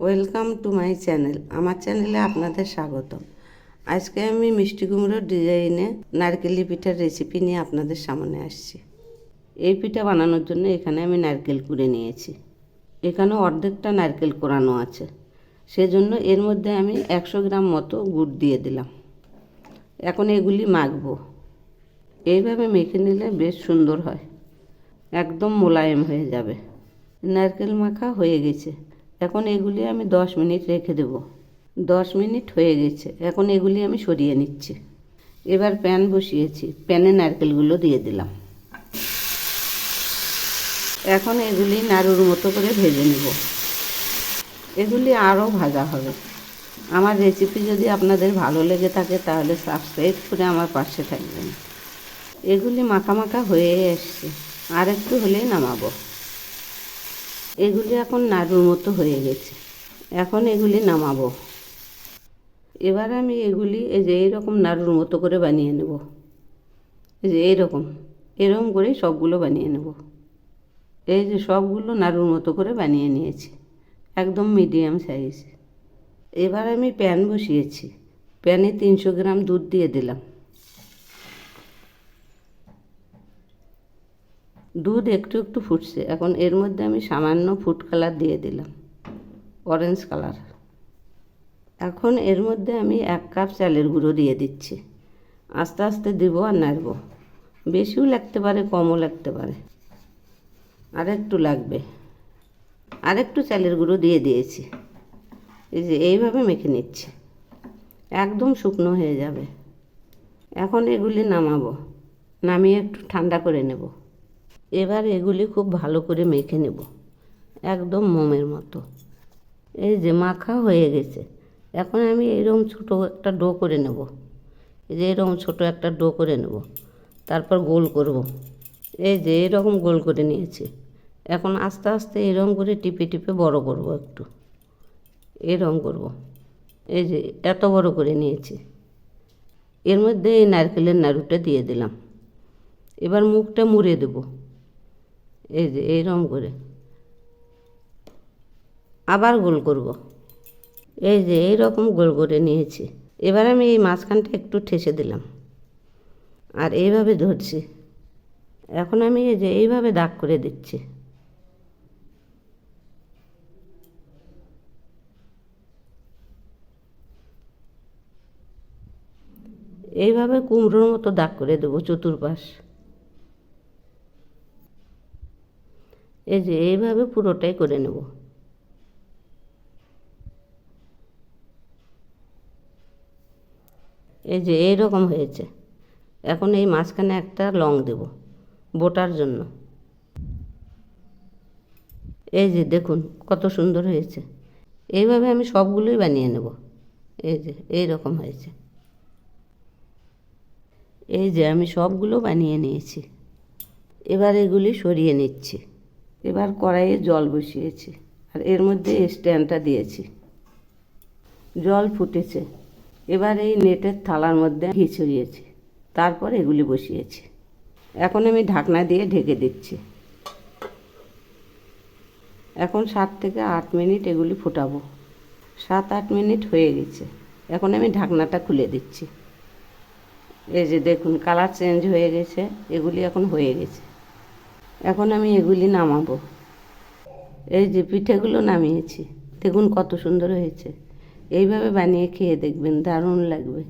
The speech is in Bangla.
Welcome to my channel. আমার চ্যানেলে আপনাদের স্বাগতম। আজকে আমি মিষ্টি কুমড়োর ডিজাইনে নারকেলি পিঠার রেসিপি নিয়ে আপনাদের সামনে আসছি। এই পিঠা বানানোর জন্য এখানে আমি নারকেল কুড়ে নিয়েছি। এখানে অর্ধেকটা নারকেল কোরানো আছে। সেজন্য এর মধ্যে আমি একশো গ্রাম মতো গুড় দিয়ে দিলাম। এখন এগুলি মাখবো। এইভাবে মেখে নিলে বেশ সুন্দর হয়। একদম মোলায়েম হয়ে যাবে। নারকেল মাখা হয়ে গেছে। এখন এগুলি আমি দশ মিনিট রেখে দেব। দশ মিনিট হয়ে গেছে, এখন এগুলি আমি সরিয়ে নিচ্ছি। এবার প্যান বসিয়েছি, প্যানে নারকেলগুলো দিয়ে দিলাম। এখন এগুলি নাড়ুর মতো করে ভেজে নেব। এগুলি আরও ভাজা হবে। আমার রেসিপি যদি আপনাদের ভালো লেগে থাকে, তাহলে সাবস্ক্রাইব করে আমার পাশে থাকবেন। এগুলি মাখা মাখা হয়ে এসছে। আর একটু হলেই নামাবো। এগুলি এখন নাড়ুর মতো হয়ে গেছে। এখন এগুলি নামাবো। এবার আমি এগুলি এই যে এইরকম নাড়ুর মতো করে বানিয়ে নেব। এই যে এইরকম এরকম করেই সবগুলো বানিয়ে নেব। এই যে সবগুলো নাড়ুর মতো করে বানিয়ে নিয়েছি, একদম মিডিয়াম সাইজ। এবার আমি প্যান বসিয়েছি। প্যানে তিনশো গ্রাম দুধ দিয়ে দিলাম। দুধ একটু একটু ফুটছে। এখন এর মধ্যে আমি সামান্য ফুড কালার দিয়ে দিলাম। Orange colour. এখন এর মধ্যে আমি এক কাপ চালের গুঁড়ো দিয়ে দিচ্ছি। আস্তে আস্তে দেব আর নাড়ব। বেশিও লাগতে পারে, কমও লাগতে পারে। আর একটু লাগবে। আর একটু চালের গুঁড়ো দিয়ে দিয়েছি। এই যে এইভাবে মেখে নিচ্ছি। একদম শুকনো হয়ে যাবে। এখন এগুলি নামাবো। নামিয়ে একটু ঠান্ডা করে নেব। এবার এগুলি খুব ভালো করে মেখে নেব, একদম মোমের মতো। এই যে মাখা হয়ে গেছে, এখন আমি এরকম ছোটো একটা ডো করে নেব। এই যে এরকম ছোটো একটা ডো করে নেব, তারপর গোল করব। এই যে এরকম গোল করে নিয়েছি, এখন আস্তে আস্তে এরকম করে টিপে টিপে বড় করব একটু। এরকম করব, এই যে এত বড় করে নিয়েছি। এর মধ্যে এই নারকেলের নাড়ুটা দিয়ে দিলাম। এবার মুখটা মুড়ে দেবো। এই যে এইরকম করে। আবার গোল করব। এই যে এই রকম গোল করে নিয়েছি। এবার আমি এই মাঝখানটা একটু ঠেসে দিলাম। আর এইভাবে ধরছি। এখন আমি এই যে, এইভাবে দাগ করে দিচ্ছি। এইভাবে কুমড়োর মতো দাগ করে দেবো চতুর্পাশ। এই যে এইভাবে পুরোটাই করে নেব। এই যে এইরকম হয়েছে। এখন এই মাঝখানে একটা লং দেব বোটার জন্য। এই যে দেখুন কত সুন্দর হয়েছে। এইভাবে আমি সবগুলোই বানিয়ে নেব। এই যে এই রকম হয়েছে। এই যে আমি সবগুলো বানিয়ে নিয়েছি। এবার এগুলি সরিয়ে নিচ্ছি। এবার কড়াইয়ে জল বসিয়েছি আর এর মধ্যে স্ট্যান্ডটা দিয়েছি। জল ফুটেছে। এবার এই নেটের থালার মধ্যে ঘি ছড়িয়েছি। তারপর এগুলি বসিয়েছি। এখন আমি ঢাকনা দিয়ে ঢেকে দিচ্ছি। এখন সাত থেকে আট মিনিট এগুলি ফুটাবো। সাত আট মিনিট হয়ে গেছে। এখন আমি ঢাকনাটা খুলে দিচ্ছি। এই যে দেখুন, কালার চেঞ্জ হয়ে গেছে। এগুলি এখন হয়ে গেছে। এখন আমি এগুলি নামাবো। এই যে পিঠেগুলো নামিয়েছি, দেখুন কত সুন্দর হয়েছে। এইভাবে বানিয়ে খেয়ে দেখবেন, দারুণ লাগবে।